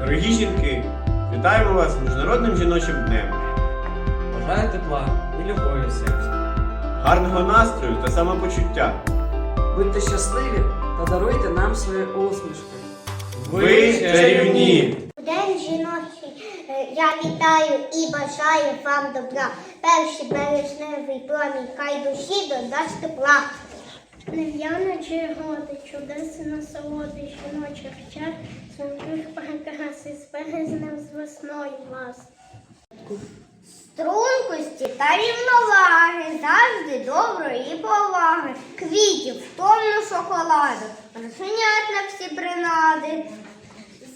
Дорогі жінки, вітаємо вас з Міжнародним жіночим днем. Бажаю тепла і любові в серці. Гарного настрою та самопочуття. Будьте щасливі та даруйте нам свої усмішки. Ви чарівні! У День жіночий е, я вітаю і бажаю вам добра. Перший березневий промінь, хай душі додасть тепла. Нев'яночі годи, чудеси насолоди, жіночих чар, святих прикраси, з березнем з весною вас. Стрункості та рівноваги, завжди доброї поваги, квітів, томну шоколаду, розсунять на всі принади.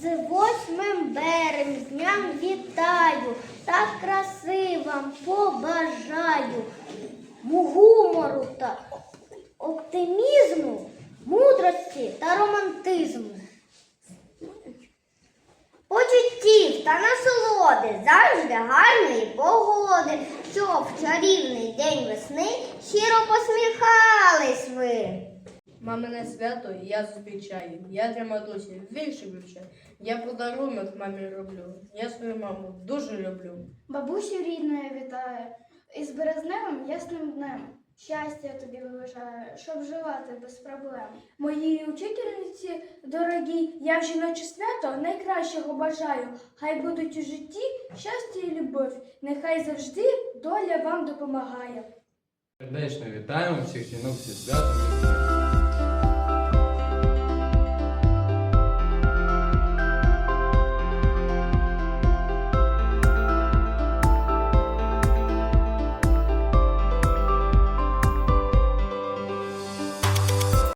З восьмим березням вітаю, так краси вам побажаю. Гумору та оптимізму, мудрості та романтизму. Та насолоди, завжди гарної погоди, щоб в чарівний день весни щиро посміхались ви. Мамине свято я зустрічаю. Я для матусі вірші вивчаю. Я подарунок мамі роблю. Я свою маму дуже люблю. Бабусю рідною вітаю, із березневим ясним днем. Щастя тобі вважаю, щоб живати без проблем. Моїй учительниці дорогі, я в жіноче свято найкращого бажаю. Хай будуть у житті щастя і любов. Нехай завжди доля вам допомагає. Сердечно вітаємо всіх жінок зі святом.